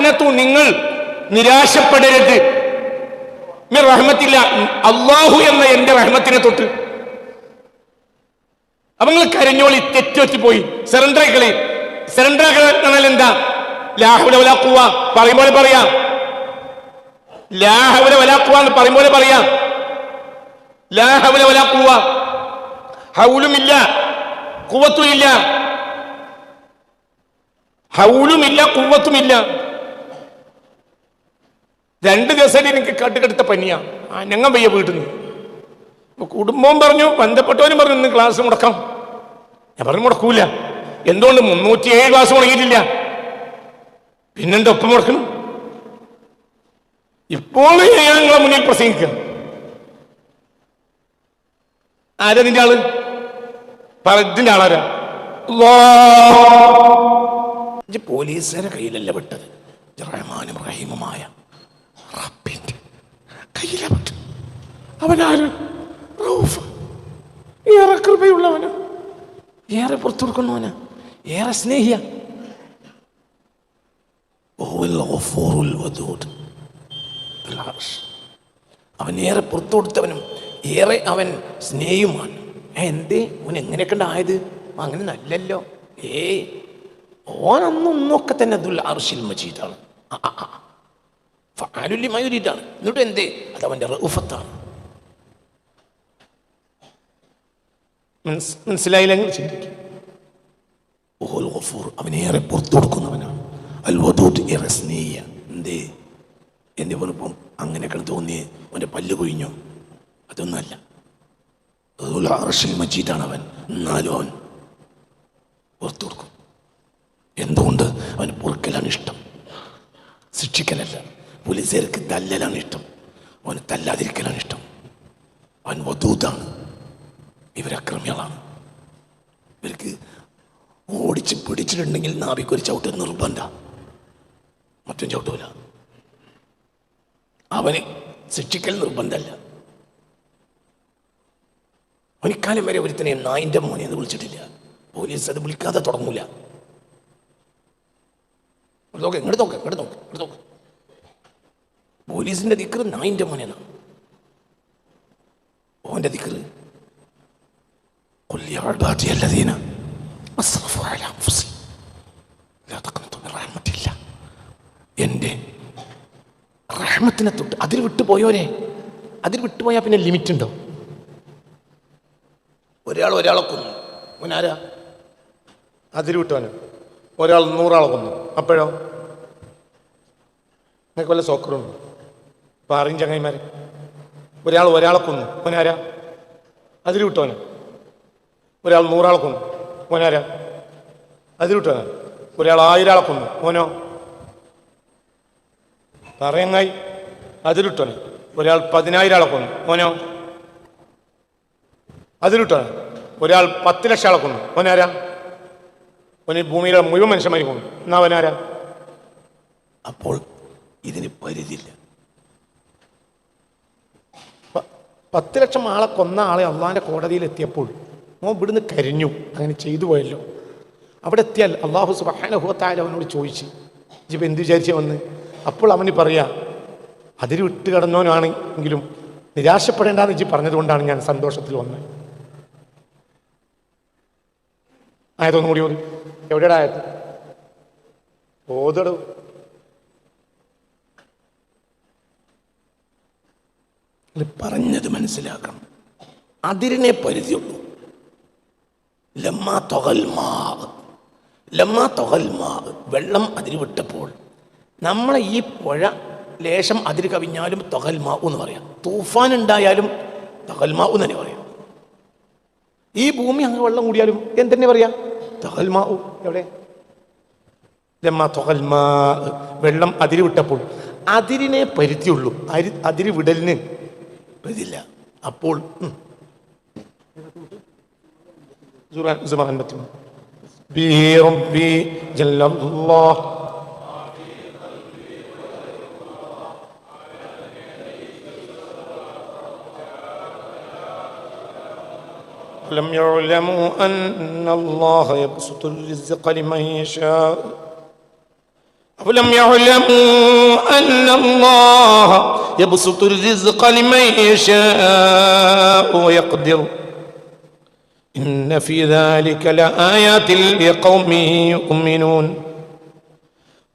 തഖനത്തു നിങ്ങൾ നിരാശപ്പെടരുത്. റഹ്മത്തില്ല അള്ളാഹു എന്ന എന്റെ റഹ്മത്തിനെ തൊട്ട്. അപ്പൊ നിങ്ങൾ കരഞ്ഞോളി തെറ്റൊറ്റി പോയി സറണ്ടർ കളി സറണ്ടർ എന്നാൽ എന്താ ലാഹുലവലാക്കുക പറയുമ്പോൾ പറയാം. ലാഹുലവലാക്കുക എന്ന് പറയുമ്പോൾ പറയാം. ലാഹുലവലാക്കുക ഹൗലുമില്ല കുവത്തുമില്ല ഹൗലുമില്ല കുവത്തുമില്ല രണ്ട് ദിവസം എനിക്ക് കട്ടുകെടുത്ത പനിയാ. ഞങ്ങൾ വയ്യ വീട്ടിൽ നിന്ന് കുടുംബവും പറഞ്ഞു ബന്ധപ്പെട്ടവനും പറഞ്ഞു ഇന്ന് ക്ലാസ് മുടക്കാം. ഞാൻ പറഞ്ഞു മുടക്കൂല. എന്തുകൊണ്ട് മുന്നൂറ്റി ഏഴ് ക്ലാസ് മുടങ്ങിയിട്ടില്ല പിന്നെന്താ ഒപ്പം മുടക്കണം? ഇപ്പോൾ നിങ്ങളെ മുന്നിൽ പ്രസംഗിക്കുക ആരാ നിന്റെ ആൾ? പറഞ്ഞതിന്റെ ആളാരാ. പോലീസുകാരെ കയ്യിലല്ല വിട്ടത്. റഹ്മാനും റഹീമുമായ റബ്ബിന്റെ കയ്യിലെ പറ്റും അവനാര്? റൌഫ് ഏറെ കൃപയുള്ളവന്. ഏറെ പുറത്തു കൊടുക്കുന്നവന് ഏറെ സ്നേഹിയ. അവൻ ഏറെ പുറത്തു കൊടുത്തവനും ഏറെ അവൻ സ്നേഹിയുമാണ്. എന്തേ? ഓൻ എങ്ങനെയൊക്കെ ഉണ്ടായത് അങ്ങനെ നല്ലല്ലോ. ഏ ഓൻ അന്നൊന്നൊക്കെ തന്നെ ദുൽ അർഷിൽ മജീദാണ്. ആ, ആ, ഒരു ഇതാണ് എന്നിട്ട് എന്ത്? അത് അവന്റെ റൗഫത്താണ്. മനസ് മനസ്സിലായില്ലെങ്കിൽ ചിന്തിക്കും. ഓഹുൽ ഗഫൂർ അവനേറെ പുറത്തു കൊടുക്കുന്നവനാണ്. അൽ വദൂദ് ഏറെ എന്തേ? എന്നെ പറഞ്ഞപ്പം അങ്ങനെയൊക്കെ തോന്നിയേ അവന്റെ പല്ല് കൊഴിഞ്ഞു? അതൊന്നുമല്ല. അർഷിൽ മജീദാണ് അവൻ. എന്നാലും അവൻ പുറത്തു കൊടുക്കും. എന്തുകൊണ്ട്? അവന് പൊറുക്കലാണ് ഇഷ്ടം. ശിക്ഷിക്കലല്ല. പോലീസുകാർക്ക് തല്ലലാണ് ഇഷ്ടം. അവന് തല്ലാതിരിക്കലാണ് ഇഷ്ടം. അവൻ വധൂതാണ്. ഇവരക്രമികളാണ് ഇവർക്ക് ഓടിച്ച് പിടിച്ചിട്ടുണ്ടെങ്കിൽ നാവിക്ക് ഒരു ചവിട്ട് നിർബന്ധ. മറ്റും ചവിട്ടൂല അവന് ശിക്ഷിക്കൽ നിർബന്ധമല്ല ഒരിക്കാലം വരെ ഒരുത്തനെ നായിന്റെ മോനെ അത് വിളിച്ചിട്ടില്ല. പോലീസ് അത് വിളിക്കാതെ തുടങ്ങൂല. ഇങ്ങോട്ട് നോക്ക് ഇങ്ങോട്ട് നോക്ക് ഇങ്ങോട്ട് നോക്ക്. പോലീസിന്റെ ദിക്കറ് നായിൻ്റെ മോനെന്നാണ് ഓന്റെ ദിക്കറ് قل يا عبادي الذين اسرفوا على انفسهم لا تقنطوا من رحمة الله എൻ്റെ റഹ്മത്തിനെ തൊട്ട് അതിൽ വിട്ടു പോയോരെ അതിൽ വിട്ടുപോയാൽ പിന്നെ ലിമിറ്റ് ഉണ്ടോ ഒരാൾ ഒരാളെ കൊന്നു ഓനാരാ അതിൽ വിട്ടവന് ഒരാൾ നൂറാളെ കൊന്നു അപ്പോഴോ നിങ്ങൾക്ക് വല്ല സോക്കറുണ്ട് പാറിയും ചങ്ങായിമാർ ഒരാൾ ഒരാളെ കൊന്നു. ഓനാരാ? അതിൽ ഒരാൾ നൂറാളെ കൊന്നു. ഓനാരാ? അതിൽ ഒരാൾ ഒരാൾ ആയിരാളെ കൊന്നു. ഓനോ? പറയങ്ങായി അതിലിട്ടോനെ ഒരാൾ പതിനായിരം ആളെ കൊന്നു. ഓനോ? അതിലിട്ടോനെ ഒരാൾ പത്ത് ലക്ഷം ആളെ കൊന്നു. ഓനാരാ? ഓന് ഭൂമിയിലെ മുഴുവൻ മനുഷ്യന്മാർ കൊന്നു. എന്നാ അവനാരാ? അപ്പോൾ ഇതിന് പരിധിയില്ല. പത്ത് ലക്ഷം ആളെ കൊന്ന ആളെ അള്ളാഹിന്റെ കോടതിയിൽ എത്തിയപ്പോൾ മോൻ ഇവിടുന്ന് കരിഞ്ഞു. അങ്ങനെ ചെയ്തു പോയല്ലോ. അവിടെ എത്തിയാൽ അള്ളാഹു സുബാനഹുത്തായ അവനോട് ചോദിച്ചു. ഇപ്പം എന്ത് വിചാരിച്ചു വന്ന്? അപ്പോൾ അവന് പറയാ അതിൽ വിട്ട് കിടന്നവനാണെങ്കിലും നിരാശപ്പെടേണ്ടെന്ന് ഇജ്ജ് പറഞ്ഞതുകൊണ്ടാണ് ഞാൻ സന്തോഷത്തിൽ വന്നത് ആയതൊന്നും കൂടി ഓതി. എവിടെയാണ് ആയത്? പറഞ്ഞത് മനസ്സിലാക്കണം. അതിരിനെ പരിധിയുള്ളൂ. ലമ്മാ തൊകൽമാ ലമ്മാ മാവ് വെള്ളം അതിരി വിട്ടപ്പോൾ നമ്മളെ ഈ പുഴ ലേശം അതിരി കവിഞ്ഞാലും തൊകൽമാവ് എന്ന് പറയാം. തൂഫാൻ ഉണ്ടായാലും തൊകൽമാവ് എന്ന് തന്നെ പറയാം. ഈ ഭൂമി അങ്ങ് വെള്ളം കൂടിയാലും എന്തെന്നെ പറയാം? തൊകൽമാവ് എവിടെ? ലമ്മ മാവ് വെള്ളം അതിരി വിട്ടപ്പോൾ അതിരിനെ പരിധിയുള്ളൂ. അരി അതിര് വിടലിന് പരിധിയില്ല അപ്പോൾ ഉം. زمان- زمان بتم بي ربي جل الله لم يعلموا أن الله يبسط الرزق لمن يشاء അവ أولم يعلموا أن الله يبسط الرزق لمن يشاء ويقدر. إن في ذلك لآيات لقوم يؤمنون.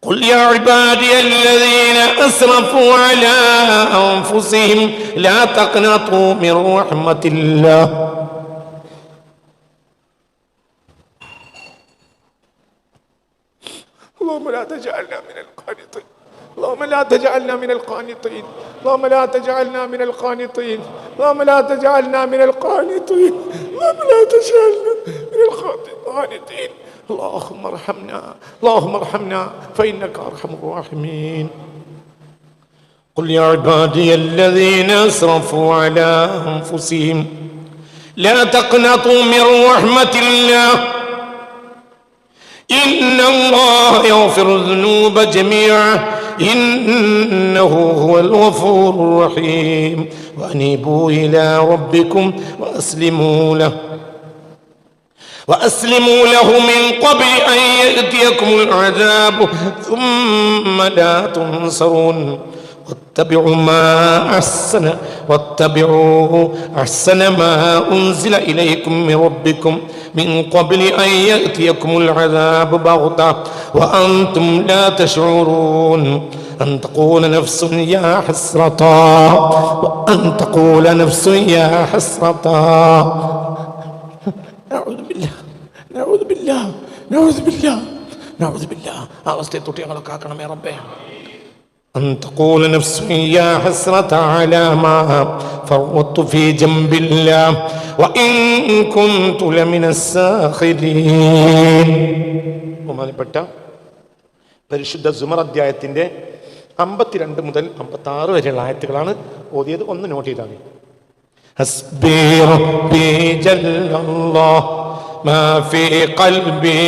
قل يا عبادي الذين أسرفوا على أنفسهم لا تقنطوا من رحمة الله. اللهم لا تجعلنا من القانطين. اللهم لا تجعلنا من القانطين. اللهم لا تجعلنا من القانطين. اللهم لا تجعلنا من القانطين. اللهم لا تجعلنا من القانطين. اللهم ارحمنا. اللهم ارحمنا. فإنك أرحم الراحمين. قل يا عبادي الذين أسرفوا على أنفسهم لا تقنطوا من رحمة الله. إن الله يغفر الذنوب جميعا. إنه هو الغفور الرحيم. وأنيبوا إلى ربكم وأسلموا له وأسلموا له من قبل أن يأتيكم العذاب. ثم لا تنصرون واتبعوا ما أحسن واتبعوا أحسن ما أنزل إليكم من ربكم. من قبل أن يأتيكم العذاب بغتة وأنتم لا تشعرون أن تقول نفس يا حسرة وأن تقول نفس يا حسرة نعوذ بالله نعوذ بالله نعوذ بالله نعوذ بالله ആ അവസ്ഥയെ തൊട്ട് ഞങ്ങളെ കാക്കണമേ റബ്ബേ أن تقول نفس يا حسرة على ما فرطت في جنب الله وإن كنت لمن الساخرين ബഹുമാനപ്പെട്ട പരിശുദ്ധ സുമർ അധ്യായത്തിന്റെ അമ്പത്തിരണ്ട് മുതൽ അമ്പത്തി ആറ് വരെയുള്ള ആയത്തുകളാണ് ഓതിയത് ഒന്ന് നോട്ട് ചെയ്താൽ മതി حسبي ربي جل الله ما في قلبي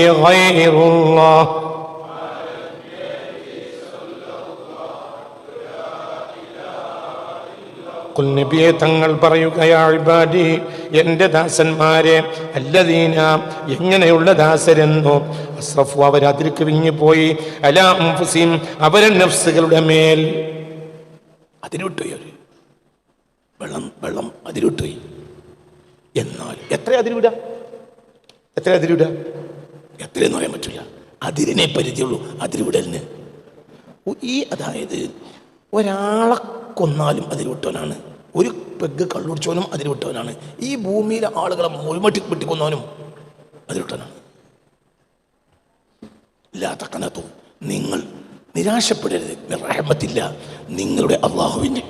കുൽനബിയെ തങ്ങൾ പറയുകയാഴ്ബാഡി എന്റെ ദാസന്മാരെ അല്ലദീന എങ്ങനെയുള്ള ദാസരെന്നോ. അസ്രഫു അവരതിർക്ക് വിങ്ങിപ്പോയി. അലാം അംഫുസീം അവരെ നഫ്സുകളുടെ മേൽ. അതിരുട്ടോയി അവർ വെള്ളം വെള്ളം അതിരുട്ടോയി എന്നാൽ എത്ര അതിരുവിട എത്ര അതിരുവിട എത്രയെന്ന് പറയാൻ പറ്റില്ല അതിരിനെ പരിചയമുള്ളൂ അതിരുവിടലിന് ഈ അതായത് ഒരാളെ കൊന്നാലും അതിരുവിട്ടവനാണ്. ഒരു പെഗ് കള്ളുടിച്ചവനും അതിരുവിട്ടവനാണ്. ഈ ഭൂമിയിലെ ആളുകളെ മുഴുമട്ടി വെട്ടിക്കൊന്നവനും ഇല്ലാത്ത കനത്തു നിങ്ങൾ നിരാശപ്പെടരുത്. റഹമത്തില്ല നിങ്ങളുടെ അള്ളാഹുവിന്റെ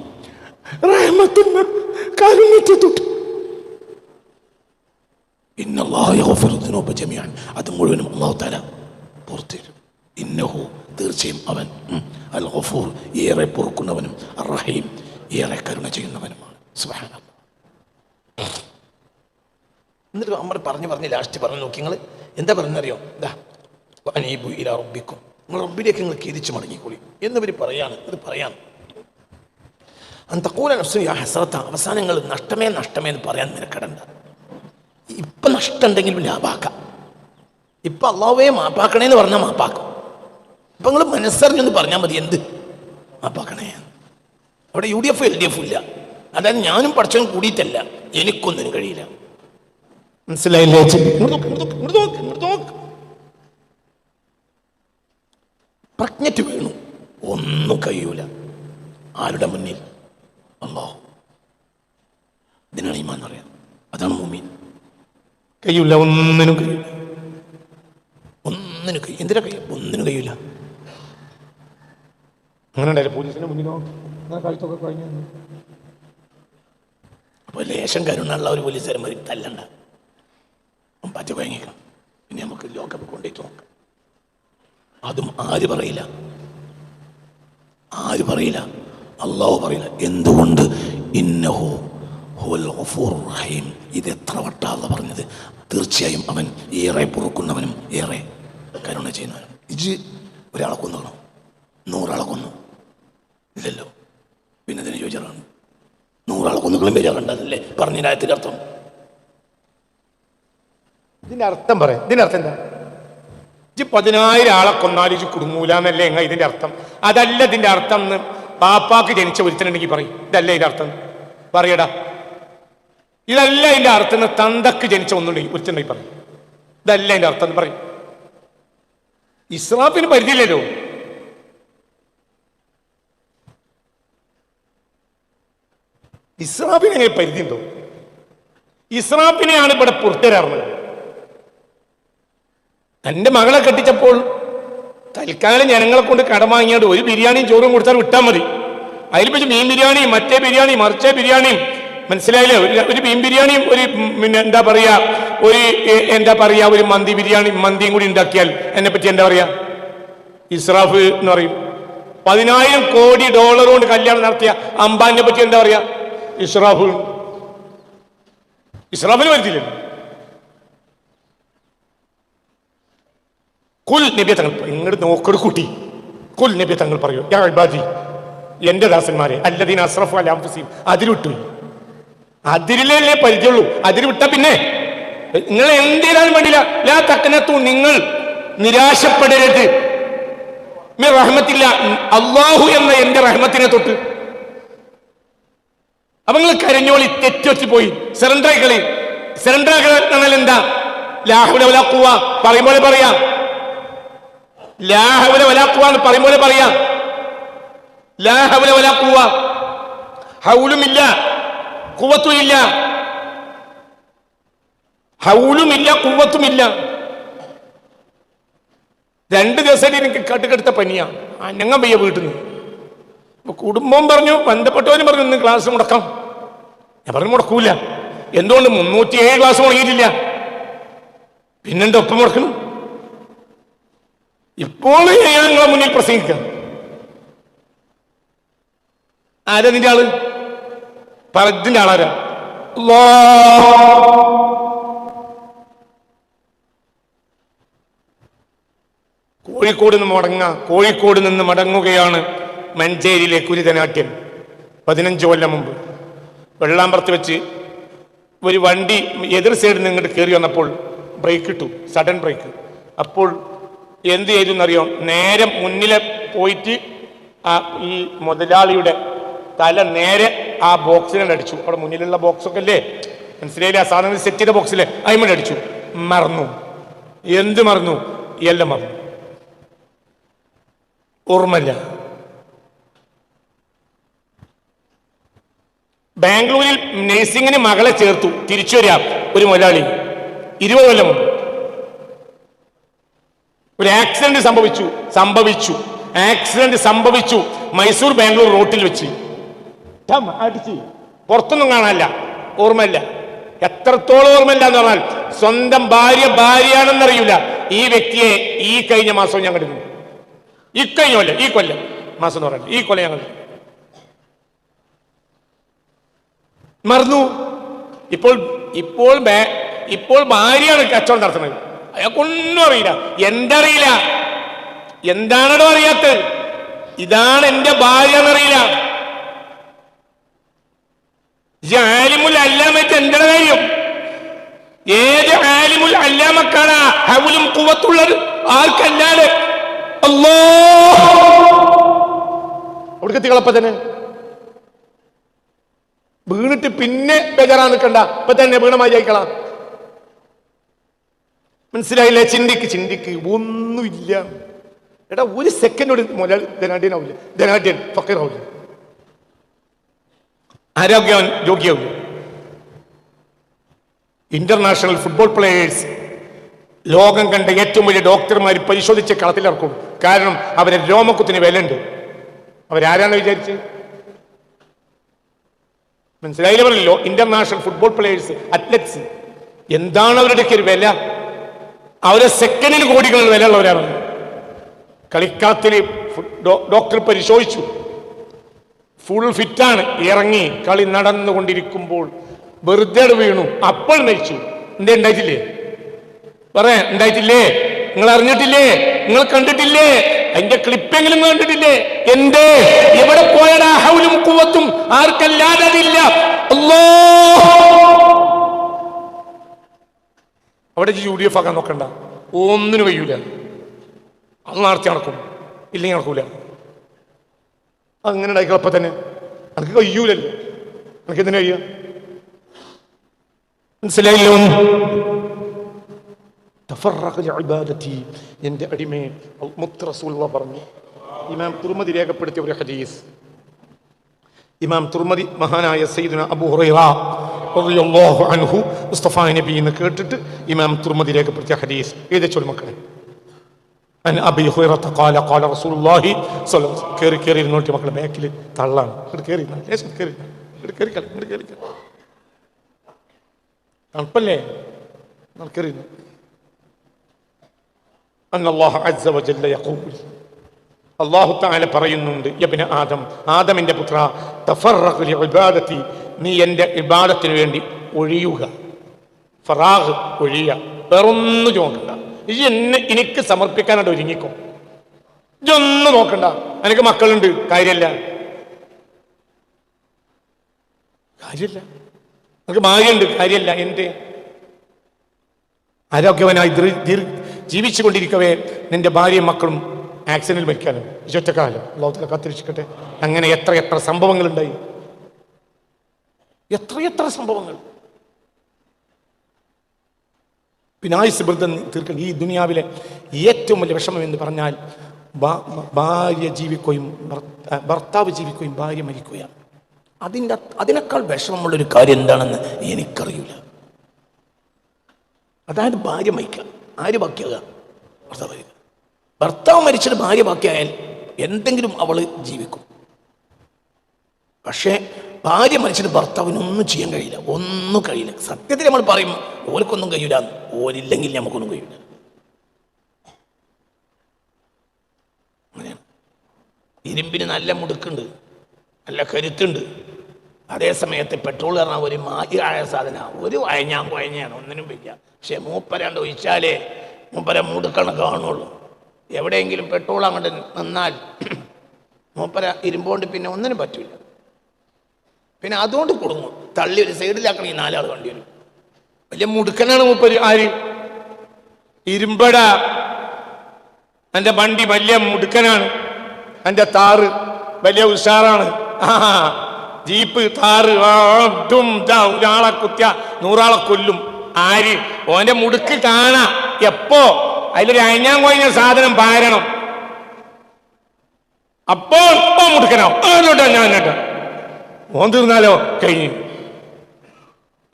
അത് മുഴുവനും അള്ളാഹു താല പുറത്തു ഇന്നഹു തീർച്ചയായും അവൻ അൽ ഗഫൂർ ഏറെ പൊറുക്കുന്നവനും റഹീം ഏറെ കരുണ ചെയ്യുന്നവനുമാണ്. സുഹാന എന്നിട്ട് അമ്മ പറഞ്ഞു പറഞ്ഞ് ലാസ്റ്റ് പറഞ്ഞു നോക്കി നിങ്ങൾ എന്താ പറഞ്ഞറിയോ ഇതാ അനീബു റബ്ബിക്കും. നിങ്ങൾ റബ്ബിലേക്ക് നിങ്ങൾ കീതിച്ച് മടങ്ങിക്കൂടി എന്നിവർ പറയാണ് ഇത് പറയാണ് അന്തക്കൂല നഫ്സു യാ ഹസറത്ത അവസാനങ്ങൾ നഷ്ടമേ നഷ്ടമേ എന്ന് പറയാൻ നിനക്കടണ്ട. ഇപ്പം നഷ്ടമുണ്ടെങ്കിലും ലാഭാക്കാം ഇപ്പം അള്ളാഹുവേ മാപ്പാക്കണേന്ന് പറഞ്ഞാൽ മാപ്പാക്കും. ഇപ്പം നിങ്ങൾ മനസ്സറിഞ്ഞൊന്ന് പറഞ്ഞാൽ മതി എന്ത്? അപ്പാക്കണേ അവിടെ U D F L D F ഇല്ല. അതായത് ഞാനും പഠിച്ചവൻ കൂടിയിട്ടല്ല. എനിക്കൊന്നിനും കഴിയില്ല. മനസ്സിലായില്ലേ. പ്രജ്ഞറ്റ് വീണു. ഒന്നും കഴിയൂല. ആരുടെ മുന്നിൽ? അല്ലോ ഇതിനാണ് ഈമാൻ പറയാം അതാണ് മൂമീൻ. കഴിയൂല ഒന്നിനും കഴിയൂല. ഒന്നിനും കഴിയും എന്തിനാ കഴിയും ഒന്നിനും കഴിയൂല. അങ്ങനെ ഉണ്ടായില്ല പോലീസിന്റെ മുന്നിലോ അങ്ങനെ കഴുത്തൊക്കെ കഴിഞ്ഞു അപ്പോൾ ലേശം കരുണുള്ള ഒരു പോലീസുകാരൻ മതി. തല്ലണ്ട. പറ്റി പച്ച കുഴങ്ങിക്കണം. പിന്നെ നമുക്ക് ലോക്കപ്പ് കൊണ്ടുപോയിട്ട് നോക്കാം. അതും ആര് പറയില്ല. ആര് പറയില്ല? അള്ളാഹു പറയില്ല. എന്തുകൊണ്ട്? ഇന്നഹു റഹീം. ഇത് എത്ര വട്ടാന്ന് പറഞ്ഞത്? തീർച്ചയായും അവൻ ഏറെ പൊറുക്കുന്നവനും ഏറെ കരുണ ചെയ്യുന്നവനും. ഇജ് ഒരാളെ കൊന്നു നൂറാളെ കൊന്നു. ഇല്ലല്ലോ. പിന്നെ അതിന് ചോദിച്ചാണ് നൂറാളെ കൊന്നുകളും ബേജാറുണ്ടല്ലേ പറഞ്ഞതിന്റെ ആയത്തിന്റെ അർത്ഥം. ഇതിന്റെ അർത്ഥം പറയാം. ഇതിന്റെ അർത്ഥം എന്താ? ഇജ്ജ് പതിനായിരം ആളെ കൊന്നാൽ ഇജ്ജ് കുടുങ്ങൂല എന്നല്ലേ എങ്ങ ഇതിന്റെ അർത്ഥം? അതല്ല ഇതിന്റെ അർത്ഥം എന്ന് പാപ്പാക്ക് ജനിച്ച ഒരുത്തനുണ്ടെങ്കിൽ പറയും. ഇതല്ല ഇതിന്റെ അർത്ഥം. പറയടാ. ഇതല്ല ഇതിന്റെ അർത്ഥം എന്ന് തന്തക്ക് ജനിച്ച ഒന്നുണ്ടെങ്കിൽ ഒരുത്തനുണ്ടെങ്കിൽ പറയും. ഇതല്ല ഇതിന്റെ അർത്ഥം എന്ന് പറയും. ഇസ്രാഫിന് പരിധിയില്ലല്ലോ. ഇസ്രാഫിന് എങ്ങനെ പരിധി ഉണ്ടോ? ഇസ്രാഫിനെയാണ് ഇവിടെ പുറത്തിറങ്ങുന്നത് തന്റെ മകളെ കെട്ടിച്ചപ്പോൾ തൽക്കാലം ജനങ്ങളെ കൊണ്ട് കടം വാങ്ങിയാണ്ട് ഒരു ബിരിയാണിയും ചോറും കൊടുത്താൽ വിട്ടാൽ മതി. അതിൽ വെച്ച് മീൻ ബിരിയാണി മറ്റേ ബിരിയാണി മറിച്ചേ ബിരിയാണിയും മനസ്സിലായില്ലേ? ഒരു ഒരു മീൻ ബിരിയാണിയും ഒരു പിന്നെ എന്താ പറയാ? ഒരു എന്താ പറയാ? ഒരു മന്തി ബിരിയാണി മന്തിയും കൂടി ഉണ്ടാക്കിയാൽ എന്നെ പറ്റി എന്താ പറയാ? ഇസ്രാഫ് എന്ന് പറയും. പതിനായിരം കോടി ഡോളർ കൊണ്ട് കല്യാണം നടത്തിയ അംബാനെ പറ്റി എന്താ പറയാ? ഇസ്രാഫ് ഇസ്രാഫിൽ വരുത്തില്ല കുൽ നബിയ തങ്ങൾ ഇങ്ങോട്ട് നോക്കട് കൂട്ടി. കുൽ നബിയ തങ്ങൾ പറയൂ ഞാൻ അൽബാജി എന്റെ ദാസന്മാരെ അല്ലദീൻ അസ്രഫ് അതിരിലല്ലേ പരിചയമുള്ളൂ. അതിര് വിട്ട പിന്നെ. നിങ്ങൾ എന്തിനാലും വേണ്ടില്ല ലാ തക്കനത്തു നിങ്ങൾ നിരാശപ്പെടരുത്. റഹ്മത്തില്ല അള്ളാഹു എന്ന എന്റെ റഹ്മത്തിനെ തൊട്ട് അപ്പൊ നിങ്ങൾ കരഞ്ഞോളി തെറ്റൊച്ചു പോയി. സെറണ്ടർ കളി സെറണ്ടർ എന്നാൽ എന്താ ലാഹുലവലാക്കുക പറയുമ്പോൾ പറയാം ലാഹുലവലാക്കുക എന്ന് പറയുമ്പോൾ പറയാം. ലാഹുലവലാക്കുക ഹൗലുമില്ല. കുവത്തുമില്ല ഹൗലുമില്ല കുവത്തുമില്ല രണ്ട് ദിവസം എനിക്ക് കട്ടുകെടുത്ത പനിയാ. അനങ്ങം വയ്യ വീട്ടിൽ നിന്ന് കുടുംബം പറഞ്ഞു ബന്ധപ്പെട്ടവനും പറഞ്ഞു ഇന്ന് ക്ലാസ് മുടക്കാം. ഞാൻ പറഞ്ഞു മുടക്കൂല. എന്തുകൊണ്ട് മുന്നൂറ്റി ഏഴ് ക്ലാസ് മുടങ്ങിയിട്ടില്ല? പിന്നെന്റെ ഒപ്പം മുടക്കണം? ഇപ്പോൾ ഞാൻ നിങ്ങളെ മുന്നിൽ പ്രസംഗിക്കാം. ആരാ നിന്റെ ആൾ? പറഞ്ഞിന്റെ ആളാരാ. കോഴിക്കോട് നിന്ന് മടങ്ങ കോഴിക്കോട് നിന്ന് മടങ്ങുകയാണ് മഞ്ചേരിയിലെ കുരിതനാട്യം. പതിനഞ്ച് കൊല്ലം മുമ്പ്. വെള്ളാമ്പറത്ത് വെച്ച് ഒരു വണ്ടി എതിർ സൈഡിൽ നിന്ന് ഇങ്ങോട്ട് കയറി വന്നപ്പോൾ ബ്രേക്ക് ഇട്ടു. സഡൻ ബ്രേക്ക് അപ്പോൾ എന്ത് ചെയ്തു എന്നറിയോ? നേരെ മുന്നിലെ പോയിട്ട് ആ ഈ മുതലാളിയുടെ തല നേരെ ആ ബോക്സിനെ അടിച്ചു. അവിടെ മുന്നിലുള്ള ബോക്സൊക്കെ അല്ലേ? മനസ്സിലായില്ലേ? ആ സാധനം സെറ്റ് ചെയ്ത ബോക്സിലെ അയിമ അടിച്ചു. മറന്നു. എന്ത് മറന്നു? എല്ലാം മറന്നു. ഓർമ്മല്ല ബാംഗ്ലൂരിൽ നഴ്സിംഗിന് മകളെ ചേർത്തു. തിരിച്ചു വരാം ഒരു മുതലാളി. ഇരുപത് കൊല്ലം ഒരു ആക്സിഡന്റ് സംഭവിച്ചു. സംഭവിച്ചു. ആക്സിഡന്റ് സംഭവിച്ചു. മൈസൂർ ബാംഗ്ലൂർ റോട്ടിൽ വെച്ച്. അടിച്ച്. പുറത്തൊന്നും കാണാനല്ല. ഓർമ്മയില്ല. എത്രത്തോളം ഓർമ്മയില്ല എന്ന് പറഞ്ഞാൽ സ്വന്തം ഭാര്യ ഭാര്യയാണെന്നറിയില്ല. ഈ വ്യക്തിയെ ഈ കഴിഞ്ഞ മാസം ഞാൻ കണ്ടിരുന്നു. ഈ കഴിഞ്ഞ കൊല്ലം ഈ കൊല്ലം മാസം എന്ന് പറയുന്നത്. ഈ കൊല്ലം ഞങ്ങൾ മറന്നു. ഇപ്പോൾ ഇപ്പോൾ ഇപ്പോൾ ഭാര്യയാണ് കച്ചവടം നടത്തുന്നത്. അയാൾക്കൊന്നും അറിയില്ല. എന്തറിയില്ല? എന്താണോ അറിയാത്തത്? ഇതാണ് എന്റെ ഭാര്യ എന്നറിയില്ല ആലിമുൽ എന്റെ എന്താണ് കാര്യം? ഏത് ആലിമുൽ അല്ലാമക്കാണ് ഹൗലും കുവത്തുള്ളത്? ആർക്കല്ലാതെ അല്ലോ അവിടേക്ക് എത്തിക്കളപ്പ തന്നെ. വീണിട്ട് പിന്നെ ബേജാറാ നിൽക്കണ്ട. ഇപ്പൊ തന്നെ വീണമായി ജയിക്കളാം മനസ്സിലായില്ലേ? ചിന്തിക്ക് ചിന്തിക്ക്. ഒന്നുമില്ല. എടാ ഒരു സെക്കൻഡ് മുതൽ ധനാഢ്യനാവില്ല ധനാഢ്യൻ ഫക്കറാവില്ല ആരോഗ്യവൻ യോഗ്യാവില്ല ഇന്റർനാഷണൽ ഫുട്ബോൾ പ്ലേയേഴ്സ് ലോകം കണ്ട ഏറ്റവും വലിയ ഡോക്ടർമാർ പരിശോധിച്ച് കളത്തിലിറക്കും. കാരണം അവരെ രോമക്കുത്തിന് വിലയുണ്ട്. അവരാരാണ് വിചാരിച്ച്? മനസ്സിലായില്ല പറഞ്ഞല്ലോ ഇന്റർനാഷണൽ ഫുട്ബോൾ പ്ലേയേഴ്സ് അത്ലറ്റ്സ് എന്താണ് അവരുടെയൊക്കെ ഒരു വില? അവരെ സെക്കൻഡിൽ കോടികൾ വില ഉള്ളവരാണ് കളിക്കളത്തിൽ ഡോക്ടർ പരിശോധിച്ചു. ഫുൾ ഫിറ്റാണ് ഇറങ്ങി കളി നടന്നുകൊണ്ടിരിക്കുമ്പോൾ വെറുതെ വീണു. അപ്പോൾ നയിച്ചു എന്തേ ഉണ്ടായിട്ടില്ലേ? പറയാ ഉണ്ടായിട്ടില്ലേ? നിങ്ങൾ അറിഞ്ഞിട്ടില്ലേ? നിങ്ങൾ കണ്ടിട്ടില്ലേ? അതിന്റെ ക്ലിപ്പെങ്കിലും കണ്ടിട്ടില്ലേ? എന്റെ എവിടെ പോയടാ? ഹൗലും കുവത്തും ആർക്കല്ലാതെ അതില്ല അവിടെ യു ഡി എഫ് ആക്കാൻ നോക്കണ്ട. ഒന്നിനു കഴിയൂല. അത് നടത്തി നടക്കും. ഇല്ലെങ്കിൽ നടക്കൂല. അങ്ങനെ ഉണ്ടായിക്കളപ്പം തന്നെ. എനിക്ക് കഴിയൂലല്ലോ. എനിക്ക് എന്തിനാ കഴിയുക? മനസ്സിലായില്ലോ അടിമേ എന്റെ അടിമയെ പറഞ്ഞു. ഇമാം തുർമതി രേഖപ്പെടുത്തിയ ഒരു ഹദീസ്. ഇമാം തുർമതി മഹാനായ സയ്യിദുന അബൂ റളിയല്ലാഹു അൻഹു മുസ്തഫ നബി എന്ന് കേട്ടിട്ട് ഇമാം തുർമതി രേഖപ്പെടുത്തിയ ഹദീസ്. എഴുതിച്ചോളൂ മക്കളെ. അൻ അബി ഹുറൈറ ഖാല ഖാല റസൂലുള്ളാഹി വസല്ലം. കേറി കേറി ഇരുന്നോട്ട് മക്കളെ ബാക്കിൽ തള്ളാണ്. ഇങ്ങോട്ട് ഇരുന്നാ. ലേശം ഇരുന്നാ. ഇങ്ങോട്ട് കളി ഇങ്ങോട്ട് കളി. തണുപ്പല്ലേ? ഇങ്ങോട്ട് അന്നല്ലാഹു അസ്സ വജല്ല യഖൂൽ. അള്ളാഹു താല പറയുന്നുണ്ട് യബിന് ആദം ആദമിന്റെ പുത്ര തഫറഖുലി ഇബാദത്തി നീ എന്റെ ഇബാദത്തിന് വേണ്ടി ഒഴിയുക. ഫറാഹ് ഒഴിയ വേറൊന്നും നോക്കണ്ട ഈ എന്നെ എനിക്ക് സമർപ്പിക്കാനായിട്ട് ഒരുങ്ങിക്കോ. ഇതൊന്നും നോക്കണ്ട. എനിക്ക് മക്കളുണ്ട് കാര്യമല്ല കാര്യമില്ല എനിക്ക് ഭാര്യയുണ്ട് കാര്യമല്ല എന്റെ ആരോഗ്യവനായി ജീവിച്ചു കൊണ്ടിരിക്കവേ നിന്റെ ഭാര്യയും മക്കളും ആക്സിഡന്റിൽ മരിക്കാനും ഒറ്റക്കാലം? ലോകത്തിലെ കാത്തിരിച്ചിക്കട്ടെ. അങ്ങനെ എത്ര എത്ര സംഭവങ്ങളുണ്ടായി. എത്രയെത്ര സംഭവങ്ങൾ. പിന്നെ ആയുസ് വൃദ്ധം തീർക്കണം ഈ ദുനിയാവിലെ ഏറ്റവും വലിയ വിഷമം എന്ന് പറഞ്ഞാൽ ഭാര്യ ജീവിക്കുകയും ഭർത്താവ് ജീവിക്കുകയും ഭാര്യ മരിക്കുകയാണ്. അതിന്റെ അതിനേക്കാൾ വിഷമമുള്ളൊരു കാര്യം എന്താണെന്ന് എനിക്കറിയില്ല. അതായത് ഭാര്യ മരിക്കുക. ആര് ബാക്കിയാകുക ഭർത്താവ് ഭർത്താവ് മരിച്ചിട്ട് ഭാര്യ ബാക്കിയായാൽ എന്തെങ്കിലും അവൾ ജീവിക്കും. പക്ഷേ ഭാര്യ മരിച്ചിട്ട് ഭർത്താവിനൊന്നും ചെയ്യാൻ കഴിയില്ല. ഒന്നും കഴിയില്ല. സത്യത്തിൽ നമ്മൾ പറയും ഓർക്കൊന്നും കഴിയില്ല ഓരില്ലെങ്കിൽ നമുക്കൊന്നും കഴിയില്ല ഇരുമ്പിന് നല്ല മുടുക്കുണ്ട്. നല്ല കരുത്തുണ്ട്. അതേ സമയത്ത് പെട്രോൾ പറഞ്ഞാൽ ഒരു മാതിരായ സാധന. ഒരു വയഞ്ഞാൻ കുഴഞ്ഞാണ് ഒന്നിനും വയ്ക്കുക പക്ഷെ മൂപ്പരണ്ട് ഒഴിച്ചാലേ മൂപ്പര മൂടുക്കണം കാണുള്ളൂ. എവിടെയെങ്കിലും പെട്രോൾ അങ്ങോട്ട് നിന്നാൽ മൂപ്പര ഇരുമ്പോണ്ട് പിന്നെ ഒന്നിനും പറ്റില്ല പിന്നെ അതുകൊണ്ട് കുടുങ്ങും. തള്ളി ഒരു സൈഡിലാക്കണം ഈ നാലാൾ വണ്ടി വരും. വലിയ മുടുക്കനാണ് മൂപ്പര് ആര്? ഇരുമ്പട. എന്റെ വണ്ടി വലിയ മുടുക്കനാണ്. എന്റെ താറ് വലിയ ഉഷാറാണ്. ആ ജീപ്പ് താറ് ദാ, ഒരാളെ കുത്തിയ നൂറാളെ കൊല്ലും. ആര്? ഓന്റെ മുടുക്ക് കാണാ. എപ്പോ? അതിലൊരു അഞ്ഞാൻ കൊഴിഞ്ഞ സാധനം പാരണം. അപ്പോ ഇപ്പൊ മുടുക്കനോ ഞാൻ ഓൻ തീർന്നാലോ? കഴിഞ്ഞു.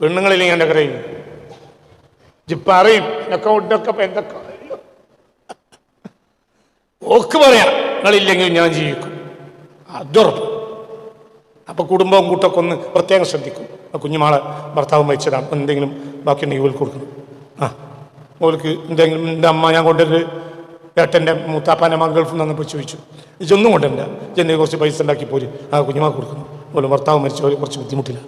പെണ്ണുങ്ങളില്ലെങ്കിൽ എന്റെ കഴിഞ്ഞു ജിപ്പറയും പറയും ഒക്കെ എന്തൊക്കെ? ഓക്ക് പറയാം നിങ്ങളില്ലെങ്കിൽ ഞാൻ ജീവിക്കും. അതുറപ്പ് അപ്പൊ കുടുംബവും കൂട്ടൊക്കെ ഒന്ന് പ്രത്യേകം ശ്രദ്ധിക്കും. ആ കുഞ്ഞുമാളെ ഭർത്താവ് മരിച്ചതാണ്. എന്തെങ്കിലും ബാക്കിയുണ്ടെങ്കിൽ ഓൾക്ക് കൊടുക്കണം. ആ. ഓൾക്ക് എന്തെങ്കിലും എന്റെ അമ്മ ഞാൻ കൊണ്ടുവരൽ ഏട്ടന്റെ മൂത്താപ്പാന്റെ മകൾ ഗൾഫിൽ നിന്നപ്പോൾ ചോദിച്ചു. ഇതൊന്നും കൊണ്ടുവരണ്ട. ചെന്നൈ കുറച്ച് പൈസ ഉണ്ടാക്കി പോര്. ആ കുഞ്ഞുമാ കൊടുക്കണം. ഓൽ ഭർത്താവ് മരിച്ച ഓൽ കുറച്ച് ബുദ്ധിമുട്ടില്ല.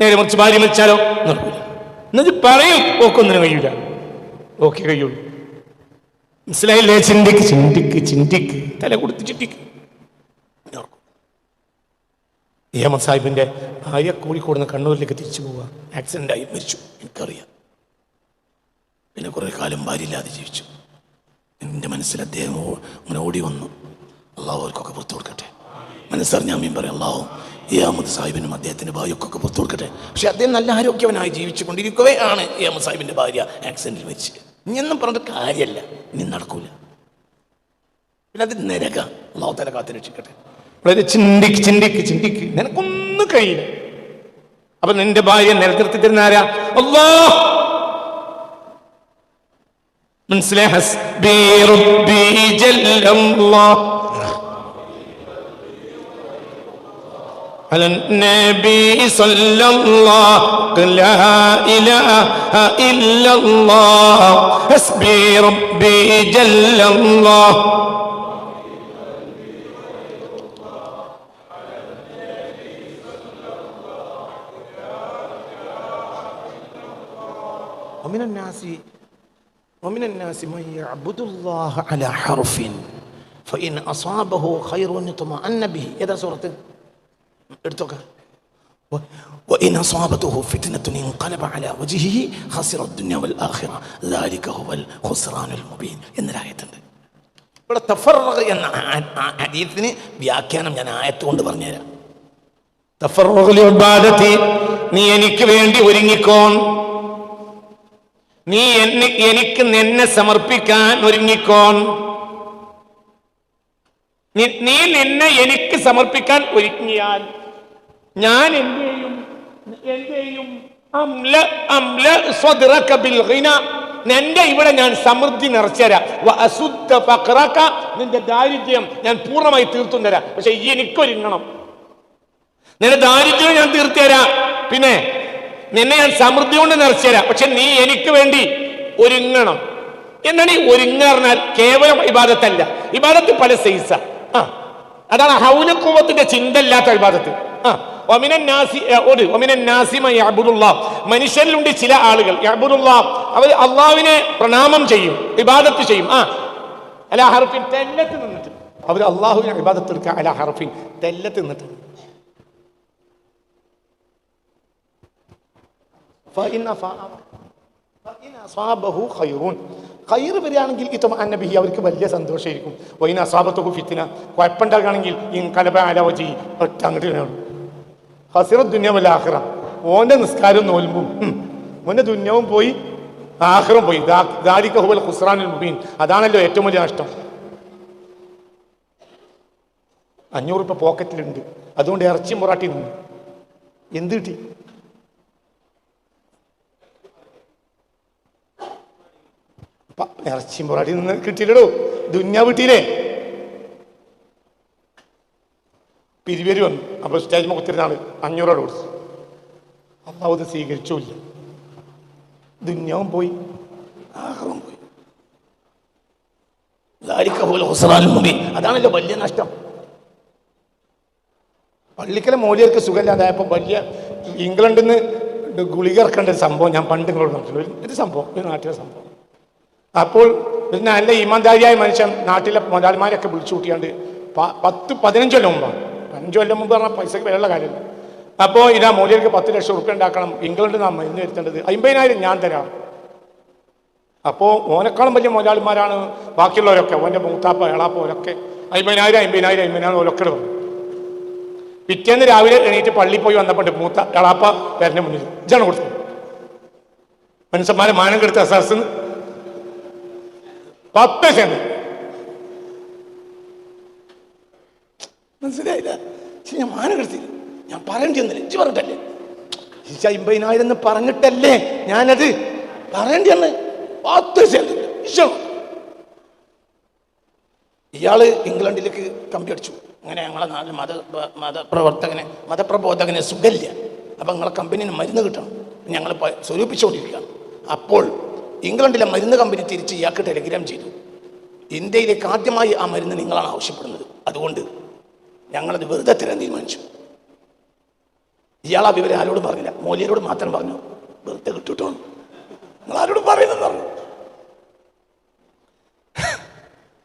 നേരെ മറിച്ച് ഭാര്യ മരിച്ചാലോ? നടക്കില്ല എന്നിട്ട് പറയും. ഓക്കൊന്നിനും കഴിയൂല. ഓക്കെ കഴിയുള്ളൂ. മനസ്സിലായില്ലേ? ചിന്തിക്ക് ചിന്തിക്ക് ചിന്തിക്ക്. തല കൊടുത്ത് ചിന്തിക്ക്. ഏമൻ സാഹിബിന്റെ ഭാര്യ കോഴിക്കോട് നിന്ന് കണ്ണൂരിലേക്ക് തിരിച്ചു പോവുക. ആക്സിഡന്റ് ആയി മരിച്ചു. എനിക്കറിയാം. പിന്നെ കുറെ കാലം ഭാര്യയില്ലാതെ ജീവിച്ചു. എന്റെ മനസ്സിൽ അദ്ദേഹം അങ്ങനെ ഓടി വന്നു. അള്ളാഹു അവർക്കൊക്കെ പുറത്തു കൊടുക്കട്ടെ. മനസ്സറിഞ്ഞാൽ മീൻ പറയും അള്ളാഹു അഹമ്മദ് സാഹിബിനും അദ്ദേഹത്തിന്റെ ഭാര്യക്കൊക്കെ പുറത്തു കൊടുക്കട്ടെ. പക്ഷെ അദ്ദേഹം നല്ല ആരോഗ്യവനായി ജീവിച്ചു ഈ അഹമ്മദ് സാഹിബിന്റെ ഭാര്യ ആക്സിഡന്റിൽ മരിച്ചത് ഇനിയൊന്നും പറഞ്ഞിട്ട് കാര്യമല്ല. ഇനി നടക്കൂല. പിന്നെ അത് നരക. അള്ളാഹു കാത്തിരക്ഷിക്കട്ടെ കാത്തു രക്ഷിക്കട്ടെ. വളരെ ചിന്തിക്ക് ചിന്തിക്ക് ചിന്തിക്ക്. നിനക്കൊന്നും കഴിയില്ല. അപ്പൊ നിന്റെ ഭാര്യ നിലനിർത്തി തരുന്നാരാ على النبي صلى الله لا إله إلا الله. حسبي ربي جل الله. ومن الناس ومن الناس من يعبد الله على حرف فإن أصابه خير اطمأن به. إذا سورة എടുത്തോക്ക. ഇവിടെ എന്ന വ്യാഖ്യാനം ഞാൻ ആയത്തുകൊണ്ട് പറഞ്ഞുതരാം. നീ എനിക്ക് വേണ്ടി ഒരുങ്ങിക്കോൺ. നീ എന്നെ എനിക്ക് നിന്നെ സമർപ്പിക്കാൻ ഒരുങ്ങിക്കോൺ. നീ നിന്നെ എനിക്ക് സമർപ്പിക്കാൻ ഒരുങ്ങിയാൽ ഞാൻ എന്റെയും എന്റെയും നിന്റെ ഇവിടെ ഞാൻ സമൃദ്ധി നിറച്ചുതരാം നിന്റെ ദാരിദ്ര്യം ഞാൻ പൂർണമായി തീർത്തും തരാം പക്ഷെ എനിക്കൊരുങ്ങണം. നിന്റെ ദാരിദ്ര്യം ഞാൻ തീർത്തു തരാം പിന്നെ നിന്നെ ഞാൻ സമൃദ്ധി കൊണ്ട് നിറച്ചു പക്ഷെ നീ എനിക്ക് വേണ്ടി ഒരുങ്ങണം. എന്നാണ് ഈ ഒരുങ്ങാറിനാൽ കേവലം ഇബാദത്തല്ല. ഇബാദത്ത് പല സൈസ. ആ. അതാണ് ഹൗനക്കുവത്തിന്റെ ചിന്ത ഇല്ലാത്ത അൽബാദത്ത്. മനുഷ്യരിലുണ്ട് ചില ആളുകൾ. അവർ അള്ളാവിനെ പ്രണാമം ചെയ്യും ഇബാദത്ത് ചെയ്യും. ആ അല ഹർഫിൻ തെല്ലത്ത് നിന്നിട്ട്. അവർ അള്ളാഹുവിനെ ഇബാദത്ത് എടുക്കുക അല ഹർഫിൻ തെല്ലത്ത് നിന്നിട്ട്. ഫ ഖൈർ വരികയാണെങ്കിൽ ഇത്തം അന്നബി അവർക്ക് വലിയ സന്തോഷമായിരിക്കും. വൈന അസാബത്തൊക്കെ ഫിത്തിന കുഴപ്പമുണ്ടാക്കുകയാണെങ്കിൽ ഈ കലപ ആലോചി ഒറ്റ അങ്ങോട്ട് ഹസിറത് ദുന്യാവല്ല ആഹ്റ ഓന്റെ നിസ്കാരം നോൽമ്പും. ഓന്റെ ദുന്യവും പോയി ആഹ്റം പോയി. ദാരിക ഖുസ്റാനുൽ മുബീൻ. അതാണല്ലോ ഏറ്റവും വലിയ നഷ്ടം. അഞ്ഞൂറ് രൂപ പോക്കറ്റിലുണ്ട്. അതുകൊണ്ട് ഇറച്ചി മൊറാട്ടി നിന്നു എന്ത് കിട്ടി? ഇറച്ചി മുറാടി നിന്ന് കിട്ടിയില്ലടോ. ദുന്യാ വിട്ടീനെ പിരിവേരി വന്നു. അപ്പോൾ സ്റ്റേജ് മുഖത്തിരുന്നാണ് അഞ്ഞൂറ് ഡോസ് അള്ളാഹ് അത് സ്വീകരിച്ചില്ല ദുന്യാവും പോയി. ആഹ്റവും പോയി. അതാണല്ലോ വലിയ നഷ്ടം. പള്ളിക്കല മോലിയർക്ക് സുഖമില്ലാതായപ്പോൾ വലിയ ഇംഗ്ലണ്ടിൽ നിന്ന് ഗുളിക ഇറക്കേണ്ട ഒരു സംഭവം ഞാൻ പണ്ട് നിങ്ങളോട് പറഞ്ഞിട്ടുള്ളൂ ഒരു സംഭവം. ഒരു നാട്ടിലെ സംഭവം. അപ്പോൾ ഒരു നല്ല ഈമാന്താരിയായ മനുഷ്യൻ നാട്ടിലെ മുതലാളിമാരൊക്കെ വിളിച്ചു കൂട്ടിയാണ്ട് പത്ത് പതിനഞ്ച് കൊല്ലം മുമ്പാണ്. അഞ്ച് കൊല്ലം മുമ്പ് പറഞ്ഞാൽ പൈസക്ക് വിലയുള്ള കാര്യമില്ല. അപ്പോൾ ഇതാ മൂല്യർക്ക് പത്ത് ലക്ഷം ഉറുപ്പ്യ ഉണ്ടാക്കണം. ഇംഗ്ലണ്ട് നാം മരുന്ന് വരുത്തേണ്ടത്. അമ്പതിനായിരം ഞാൻ തരാം. അപ്പോൾ ഓനെക്കാളും വലിയ മുതലാളിമാരാണ് ബാക്കിയുള്ളവരൊക്കെ. ഓന്റെ മൂത്താപ്പ എളാപ്പ ഓരൊക്കെ അമ്പതിനായിരം അമ്പതിനായിരം അമ്പതിനായിരം ഓരൊക്കെ പറഞ്ഞു പിറ്റേന്ന് രാവിലെ എണീറ്റ് പള്ളി പോയി വന്നപ്പോൾ മൂത്ത എളാപ്പ പേരന്റെ മുന്നിൽ ഇതാണ് കൊടുത്തത്. മനുഷ്യന്മാരെ മാനം കെടുത്ത അസാസ് പത്ത് സെന്റ്. മനസ്സിലായില്ല? ഞാൻ മാനകൃത്തില്ല ഞാൻ പറയേണ്ടി ചെന്നില്ല ഇജ്ജ് പറഞ്ഞിട്ടല്ലേ? ഇജ്ജ് അമ്പതിനായിരം എന്ന് പറഞ്ഞിട്ടല്ലേ ഞാനത് പറയേണ്ടി വന്ന്? പത്ത് സെന്റ്. ഇയാൾ ഇംഗ്ലണ്ടിലേക്ക് കമ്പി അടിച്ചു. അങ്ങനെ ഞങ്ങളെ നാട്ടിൽ മത മതപ്രവർത്തകനെ മതപ്രബോധകനെ സുഖമില്ല അപ്പം നിങ്ങളെ കമ്പനിന് മരുന്ന് കിട്ടണം. ഞങ്ങൾ സ്വരൂപിച്ചുകൊണ്ടിരിക്കുകയാണ് അപ്പോൾ ഇംഗ്ലണ്ടിലെ മരുന്ന് കമ്പനി തിരിച്ച് ഇയാൾക്ക് ടെലിഗ്രാം ചെയ്തു. ഇന്ത്യയിലേക്ക് ആദ്യമായി ആ മരുന്ന് നിങ്ങളാണ് ആവശ്യപ്പെടുന്നത്. അതുകൊണ്ട് ഞങ്ങളത് വെറുതെ തരാൻ തീരുമാനിച്ചു. ഇയാൾ ആ വിവരം ആരോടും പറഞ്ഞില്ല. മോലിയരോട് മാത്രം പറഞ്ഞു വെറുതെ കിട്ടുട്ടോ. നിങ്ങൾ ആരോടും പറയുന്നെന്ന് പറഞ്ഞു.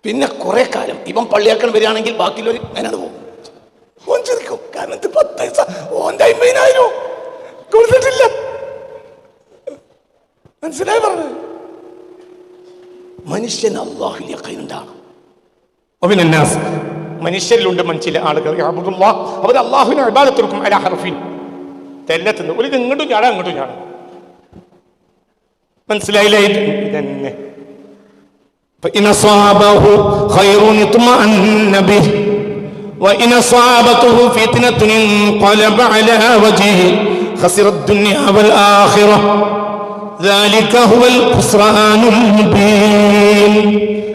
പിന്നെ കുറെ കാലം ഇവൻ പള്ളിയാക്കാൻ വരികയാണെങ്കിൽ ബാക്കിയുള്ളവർ ഞാനത് പോകും. ഓൻ ചിരിക്കും. കാരണം പത്ത് പൈസ ഓന്റെ അമ്പതിനായിരം കൊടുത്തിട്ടില്ല. മനസ്സിലായി പറഞ്ഞത് മനുഷ്യൻ അള്ളാഹുൽ യഖീനുണ്ടാണ് ومن الناس മനുഷ്യരിലുണ്ട് മനുഷ്യരിലെ ആളുകൾ യഅ്ബുദുല്ലാ. അവർ അള്ളാഹുവിനെ അബാദത്തെടുക്കും അല ഹർഫിൻ തെല്ലത്തുനിന്ന് ഒരു ഇത് ഇങ്ങോട്ടും ചാടാം അങ്ങോട്ടും ചാടാം മനസ്സിലായില്ലേ ഇത് ഇതന്നെ فإن أصابه خير اطمأن به وإن أصابته فتنة انقلب على وجهه خسر الدنيا والآخرة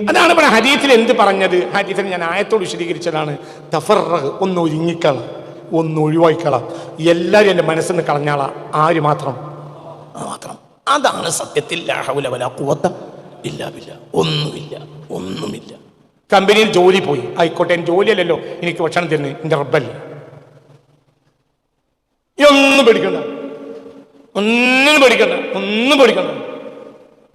അതാണ് ഇവിടെ ഹരീത്തിൽ എന്ത് പറഞ്ഞത്? ഹരീത്തിൽ ഞാൻ ആയത്തോട് വിശദീകരിച്ചതാണ്. ഒന്ന് ഒരുങ്ങിക്കള ഒന്ന് ഒഴിവായിക്കള. എല്ലാവരും എന്റെ മനസ്സിൽ നിന്ന് കളഞ്ഞാള. ആര് മാത്രം? മാത്രം. അതാണ് സത്യത്തിൽ ഇല്ലാ ഒന്നുമില്ല ഒന്നുമില്ല. കമ്പനിയിൽ ജോലി പോയി. ആയിക്കോട്ടെ ജോലിയല്ലല്ലോ. എനിക്ക് ഭക്ഷണം തരുന്നത് എന്റെ റബ്ബല്ലേ. ഒന്നും പേടിക്കണ്ട. ഒന്നും പേടിക്കണ്ട ഒന്നും പേടിക്കണ്ട.